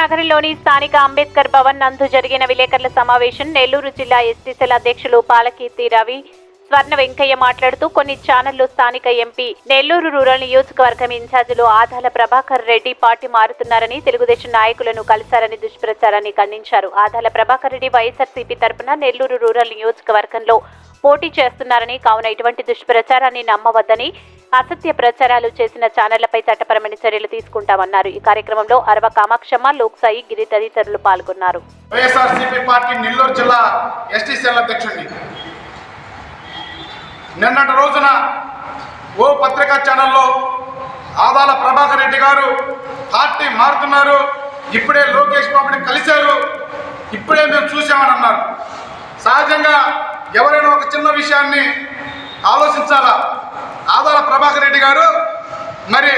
నగరంలోని స్థానిక అంబేద్కర్ భవన్ నందు జరిగిన విలేకరుల సమావేశం నెల్లూరు జిల్లా ఎస్టీ సెల్ అధ్యక్షులు పాలకీర్తి రవి స్వర్ణ వెంకయ్య మాట్లాడుతూ కొన్ని ఛానళ్ళు స్థానిక ఎంపీ నెల్లూరు రూరల్ నియోజకవర్గం ఇన్ఛార్జీలు ఆదాల ప్రభాకర్ రెడ్డి పార్టీ మారుతున్నారని తెలుగుదేశం నాయకులను కలిశారని దుష్ప్రచారాన్ని ఖండించారు. ఆదాల ప్రభాకర్ రెడ్డి వైఎస్ఆర్సీపీ తరపున నెల్లూరు రూరల్ నియోజకవర్గంలో పోటీ చేస్తున్నారని కావున ఇటువంటి దుష్ప్రచారాన్ని నమ్మవద్దని అసత్య ప్రచారాలు చేసిన ఛానళ్ళపై చట్టపరమైన చర్యలు తీసుకుంటామన్నారు. ఈ కార్యక్రమంలో అరవ కామాక్షమ్మ లోక్సాయి గిరి తదితరులు పాల్గొన్నారు. వైఎస్ఆర్సీపీ పార్టీ నెల్లూరు జిల్లా ఎస్టీ సెల్ అధ్యక్షుడిని. నిన్నటి రోజున ఓ పత్రికా ఛానల్లో ఆదాల ప్రభాకర్ రెడ్డి గారు పార్టీ మారుతున్నారు. ఇప్పుడే లోకేష్ బాబుని కలిశారు. ఇప్పుడే మేము చూసామని అన్నారు. సహజంగా ఎవరైనా ఒక చిన్న విషయాన్ని ఆలోచించాలా? ఆదాల ప్రభాకర్ రెడ్డి గారు మరి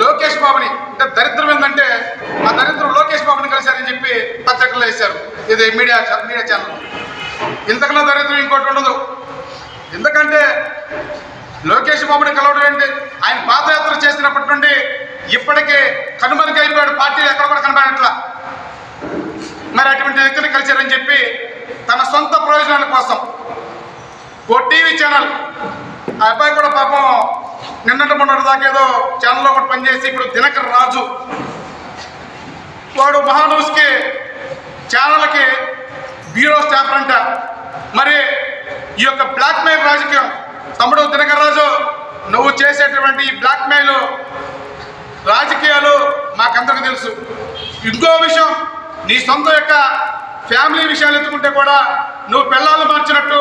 లోకేష్ బాబుని అంటే దరిద్రం ఏంటంటే ఆ దరిద్రం లోకేష్ బాబుని కలిశారని చెప్పి పత్రికల్లో వేశారు. ఇది మీడియా మీడియా ఛానల్. ఇంతకన్నా దరిద్రం ఇంకోటి ఉండదు. ఎందుకంటే లోకేష్ బాబుని కలవడం ఏంటి? ఆయన పాదయాత్ర చేసినప్పటి నుండి ఇప్పటికే కనుమరుగైపోయాడు అయిపోయాడు. పార్టీలు ఎక్కడ కూడా కనబడట్లా మరి అటువంటి వ్యక్తిని కలిశారని చెప్పి తన సొంత ప్రయోజనాల కోసం ఓ టీవీ ఛానల్ ఆ అబ్బాయి కూడా పాపం నిన్నటి మొన్నటి దాకా ఏదో ఛానల్లో ఒకటి పనిచేసి ఇప్పుడు దినకర్ రాజు. వాడు మహానూస్కి ఛానల్కి బ్యూరో స్టాఫర్ అంట. మరి ఈ యొక్క బ్లాక్మెయిల్ రాజకీయం. తమ్ముడు దినకర్ రాజు నువ్వు చేసేటువంటి ఈ బ్లాక్మెయిల్ రాజకీయాలు మాకందరికి తెలుసు. ఇంకో విషయం నీ సొంత యొక్క ఫ్యామిలీ విషయాలు ఎత్తుకుంటే కూడా నువ్వు పిల్లల్ని మార్చినట్టు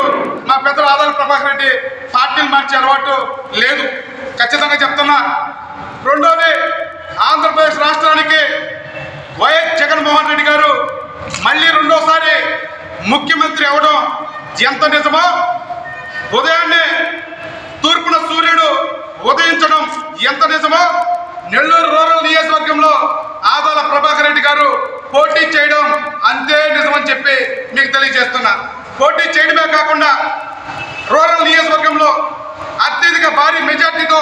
మా పెద్దలు ఆదాల ప్రభాకర్ రెడ్డి పార్టీలు మార్చే అలవాటు లేదు. ఖచ్చితంగా చెప్తున్నా. రెండోది ఆంధ్రప్రదేశ్ రాష్ట్రానికి వైఎస్ జగన్మోహన్ రెడ్డి గారు మళ్ళీ రెండోసారి ముఖ్యమంత్రి అవడం ఎంత నిజమో ఉదయాన్నే తూర్పున సూర్యుడు ఉదయించడం ఎంత నిజమో నెల్లూరు రూరల్ నియోజకవర్గంలో ఆదాల ప్రభాకర్ రెడ్డి గారు పోటీ చేయడం అంతే నిజమని చెప్పి మీకు తెలియజేస్తున్నా. పోటీ చేయడమే కాకుండా రూరల్ నియోజకవర్గంలో అత్యధిక భారీ మెజార్టీతో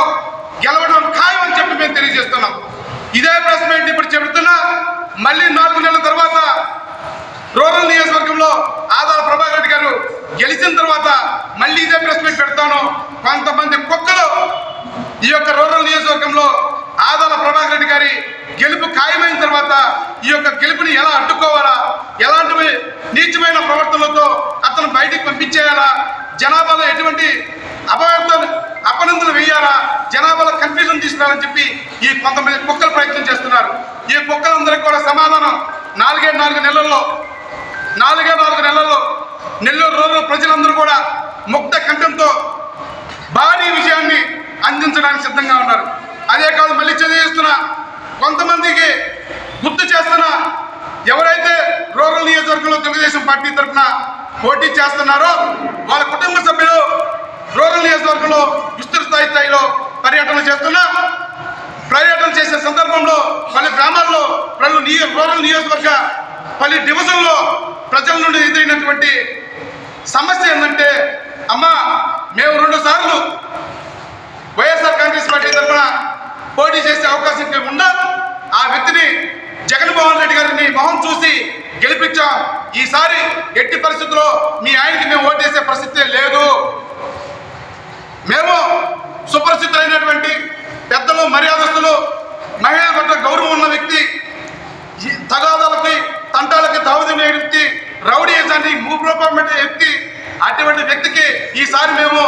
గెలవడం ఖాయమని చెప్పి మేము తెలియజేస్తున్నాం. ఇదే ప్రెస్ మీట్ ఇప్పుడు చెబుతున్నా మళ్ళీ నాలుగు నెలల తర్వాత రూరల్ నియోజకవర్గంలో ఆదాల ప్రభాకర్ రెడ్డి గారు గెలిచిన తర్వాత మళ్ళీ ఇదే ప్రెస్ మీట్ పెడతాను. కొంతమంది కుక్కలు ఈ యొక్క రూరల్ నియోజకవర్గంలో ఆదాల ప్రభాకర్ రెడ్డి గారి గెలుపు ఖాయమైన తర్వాత ఈ యొక్క గెలుపుని ఎలా అడ్డుకోవాలా? ఎలాంటి నీచమైన ప్రవర్తనలతో అతను బయటికి పంపించేయాలా? జనాభాలో ఎటువంటి అపవాదాలు అపనందులు వేయాలా? జనాభాలో కన్ఫ్యూజన్ తీసుకున్నారని చెప్పి ఈ కొంతమంది కుక్కలు ప్రయత్నం చేస్తున్నారు. ఈ కుక్కలందరికీ కూడా సమాధానం నాలుగే నాలుగు నెలల్లో నాలుగే నాలుగు నెలల్లో నెల్లూరు రోజుల్లో ప్రజలందరూ కూడా ముక్త కంఠంతో భారీ విజయాన్ని అందించడానికి సిద్ధంగా ఉన్నారు. అదే కాదు మళ్ళీ తెలియజేస్తున్నా కొంతమందికి గుర్తు చేస్తున్నా. ఎవరైతే రూరల్ నియోజకవర్గంలో తెలుగుదేశం పార్టీ తరఫున పోటీ చేస్తున్నారో వాళ్ళ కుటుంబ సభ్యులు రూరల్ నియోజకవర్గంలో విస్తృత స్థాయి స్థాయిలో పర్యటన చేస్తున్నా. పర్యటన చేసే సందర్భంలో పలు గ్రామాల్లో పలు నియో రూరల్ నియోజకవర్గ పలు డివిజన్లో ప్రజల నుండి ఎదురైనటువంటి సమస్య ఏంటంటే అమ్మా మేము రెండు సార్లు వైఎస్ఆర్ కాంగ్రెస్ పార్టీ తరఫున పోటీ చేసే అవకాశం ఉన్నా ఆ వ్యక్తిని జగన్మోహన్ రెడ్డి గారిని మొహం చూసి గెలిపించాం. ఈసారి ఎట్టి పరిస్థితుల్లో మీ ఆయనకి మేము ఓటేసే పరిస్థితి లేదు. మేము సుపరిచితులైనటువంటి పెద్దలు మర్యాదస్తులు మహిళల పట్ల గౌరవం ఉన్న వ్యక్తి తగాదాలకి తంటాలకి తావుదిన వ్యక్తి రౌడీజాన్ని మూప్రూపమైన వ్యక్తి అటువంటి వ్యక్తికి ఈసారి మేము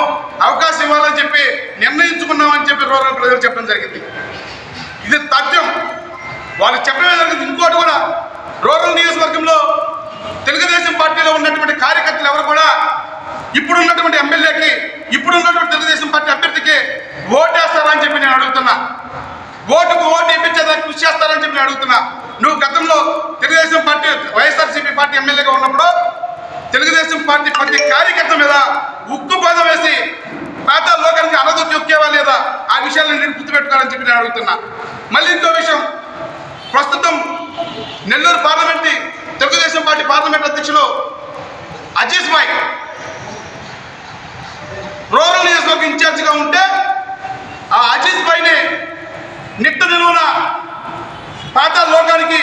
అవకాశం ఇవ్వాలని చెప్పి నిర్ణయించుకున్నామని చెప్పి రూరల్ ప్రజలు చెప్పడం జరిగింది. ఇది తథ్యం. వాళ్ళు చెప్పడమే జరిగింది ఇంకోటి కూడా. రూరల్ నియోజకవర్గంలో తెలుగుదేశం పార్టీలో ఉన్నటువంటి కార్యకర్తలు ఎవరు కూడా ఇప్పుడు ఉన్నటువంటి ఎమ్మెల్యేకి ఇప్పుడు ఉన్నటువంటి తెలుగుదేశం పార్టీ అభ్యర్థికి ఓటేస్తారా అని చెప్పి నేను అడుగుతున్నా. ఓటుకు ఓటు ఇప్పించేదానికి కృషి చేస్తారని చెప్పి నేను అడుగుతున్నా. నువ్వు గతంలో తెలుగుదేశం పార్టీ వైఎస్ఆర్సీపీ పార్టీ ఎమ్మెల్యేగా ఉన్నప్పుడు తెలుగుదేశం పార్టీ ప్రతి కార్యకర్త మీద ఉక్కు పదం వేసి పాత లోకానికి అనదు చొక్కేవా లేదా? ఆ విషయాలను నేను గుర్తుపెట్టుకోవాలని చెప్పి నేను అడుగుతున్నా. మళ్ళీ ఇంకో విషయం. ప్రస్తుతం Nellore parliament Telugu Desam party parliament అధ్యక్షులు అజీజ్ భాయ్ రూరల్ నియోజకవర్గ ఇన్ఛార్జిగా ఉంటే ఆ అజీజ్ భాయ్ని నిట్ట నిలువున పాత లోకానికి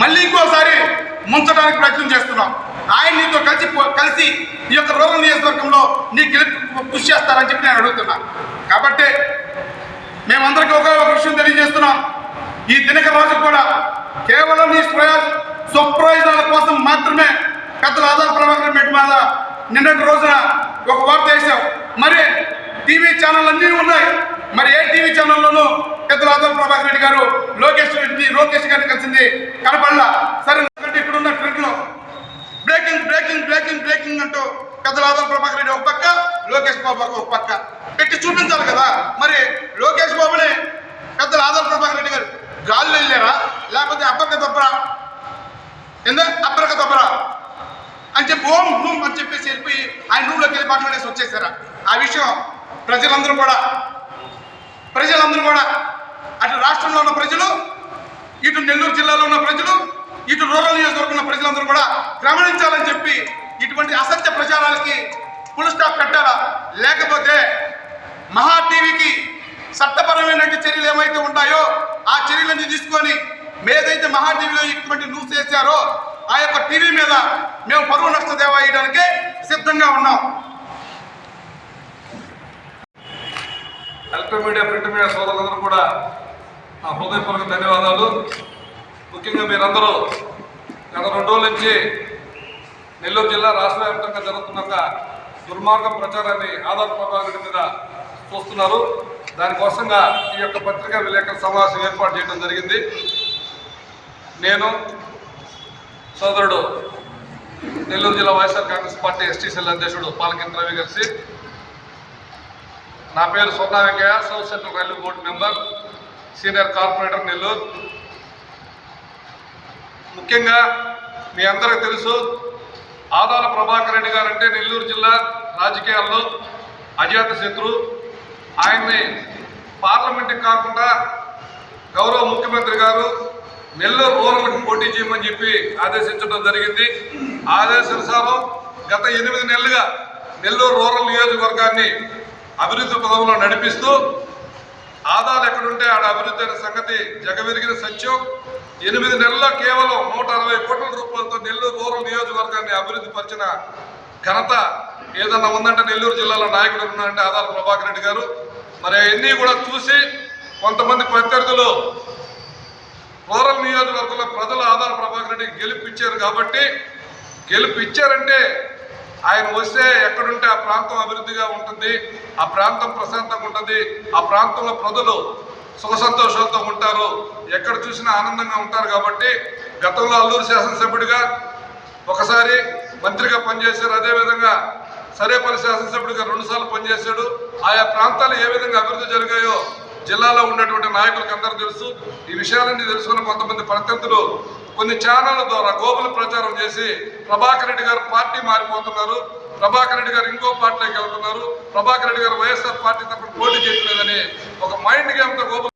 మళ్ళీ ఇంకోసారి ముంచడానికి ప్రయత్నం చేస్తున్నాం. ఆయన నీతో కలిసి పో- కలిసి ఈ యొక్క రూరల్ నియోజకవర్గంలో నీ గెలుపు కృషి చేస్తారని చెప్పి నేను అడుగుతున్నా. కాబట్టి మేమందరికీ ఒకే ఒక విషయం తెలియజేస్తున్నాం. ఈ దినక రోజు కూడా కేవలం నీ ప్రయోజ స్వప్రయోజనాల కోసం మాత్రమే పెద్దల ఆధార ప్రభాకర్ మెట్టి మీద నిన్నటి రోజున ఒక వార్త వేశావు మరి టీవీ ఛానల్ అన్నీ ఉన్నాయి. మరి ఏ టీవీ ఛానల్లోనూ పెద్దలు ఆధార్ ప్రభాకర్ రెడ్డి గారు లోకేష్ రెడ్డి లోకేష్ గారిని కలిసింది కనపడలా. సరే ఇక్కడున్న ఇప్పుడున్న ట్రెండ్లో బ్రేకింగ్ బ్రేకింగ్ బ్రేకింగ్ బ్రేకింగ్ అంటూ పెద్దలు ఆదాం ప్రభాకర్ రెడ్డి ఒక పక్క లోకేష్ బాబు ఒక పక్క. పెట్టి చూపించాలి కదా. మరి లోకేష్ బాబుని పెద్దలు ఆదాం ప్రభాకర్ రెడ్డి గారు గాల్లో వెళ్ళారా? లేకపోతే అబ్బక దబ్బరా? ఎందు అబ్బరక దబ్బరా? అని చెప్పి ఓం రూమ్ అని చెప్పేసి వెళ్ళిపోయి ఆయన రూమ్లోకి వెళ్ళి మాట్లాడేసి వచ్చేసారా? ఆ విషయం ప్రజలందరూ కూడా ప్రజలందరూ కూడా అటు రాష్ట్రంలో ఉన్న ప్రజలు ఇటు నెల్లూరు జిల్లాలో ఉన్న ప్రజలు ఇటు రూరల్ నియోజకవర్గం ఉన్న ప్రజలందరూ కూడా గమనించాలని చెప్పి ఇటువంటి అసత్య ప్రచారాలకి ఫుల్ స్టాప్ కట్టాలా? లేకపోతే మహా టీవీకి చట్టపరమైన చర్యలు ఏమైతే ఉంటాయో ఆ చర్యలన్నీ తీసుకొని మేదైతే మహా టీవీలో ఇటువంటి న్యూస్ చేశారో ఆ యొక్క టీవీ మీద మేము పరువు నష్ట దేవాయడానికి సిద్ధంగా ఉన్నాం. ఎలక్ట్రానిక్ మీడియా ప్రింట్ మీడియా సోదరులందరూ కూడా నా హృదయపూర్వక ధన్యవాదాలు. ముఖ్యంగా మీరందరూ గత రెండు రోజుల నుంచి నెల్లూరు జిల్లా రాష్ట్ర వ్యాప్తంగా జరుగుతున్న దుర్మార్గం దుర్మార్గ ప్రచారాన్ని ఆధార్ ప్రభావం మీద చూస్తున్నారు. దానికోసంగా ఈ యొక్క పత్రికా విలేకరుల సమావేశం ఏర్పాటు చేయడం జరిగింది. నేను సోదరుడు నెల్లూరు జిల్లా YSR Congress party ST cell అధ్యక్షుడు పాలకేంద్ర రవి కలిసి నా పేరు Sona Venkaiah south central railway board member senior corporator Nellore. ముఖ్యంగా మీ అందరికీ తెలుసు ఆదాల ప్రభాకర్ రెడ్డి గారు అంటే నెల్లూరు జిల్లా రాజకీయాల్లో అజాత శత్రు. ఆయన్ని పార్లమెంట్కి కాకుండా గౌరవ ముఖ్యమంత్రి గారు నెల్లూరు రూరల్కి పోటీ చేయమని చెప్పి ఆదేశించడం జరిగింది. ఆదేశానుసారం గత ఎనిమిది నెలలుగా నెల్లూరు రూరల్ నియోజకవర్గాన్ని అభివృద్ధి పదంలో నడిపిస్తూ ఆదాలు ఎక్కడుంటే ఆడ అభివృద్ధి అయిన సంగతి జగవిరిగిన సత్యం. ఎనిమిది నెలల్లో కేవలం నూట అరవై కోట్ల రూపాయలతో నెల్లూరు రూరల్ నియోజకవర్గాన్ని అభివృద్ధి పరిచిన ఘనత ఏదన్నా ఉందంటే నెల్లూరు జిల్లాలో నాయకుడు ఉన్నారంటే ఆదాల ప్రభాకర్ రెడ్డి గారు. మరి అవన్నీ కూడా చూసి కొంతమంది ప్రత్యర్థులు రూరల్ నియోజకవర్గంలో ప్రజలు ఆధార ప్రభాకర్ రెడ్డికి గెలుపు ఇచ్చారు కాబట్టి గెలుపు ఇచ్చారంటే ఆయన వస్తే ఎక్కడుంటే ఆ ప్రాంతం అభివృద్ధిగా ఉంటుంది ఆ ప్రాంతం ప్రశాంతంగా ఉంటుంది ఆ ప్రాంతంలో ప్రజలు సుఖ సంతోషాలతో ఉంటారు ఎక్కడ చూసినా ఆనందంగా ఉంటారు కాబట్టి గతంలో అల్లూరు శాసనసభ్యుడిగా ఒకసారి మంత్రిగా పనిచేశారు అదేవిధంగా సరేపల్లి శాసనసభ్యుడిగా రెండుసార్లు పనిచేశాడు. ఆయా ప్రాంతాలు ఏ విధంగా అభివృద్ధి జరిగాయో జిల్లాలో ఉన్నటువంటి నాయకులకు అందరూ తెలుసు. ఈ విషయాలన్నీ తెలుసుకున్న కొంతమంది ప్రత్యర్థులు కొన్ని ఛానళ్ళ ద్వారా గోపుల ప్రచారం చేసి ప్రభాకర్ రెడ్డి గారు పార్టీ మారిపోతున్నారు. ప్రభాకర్ రెడ్డి గారు ఇంకో పార్టీలోకి వెళ్తున్నారు. ప్రభాకర్ రెడ్డి గారు వైఎస్ఆర్ పార్టీ తప్ప పోటీ చేయట్లేదని ఒక మైండ్ గేమ్తో గోపుల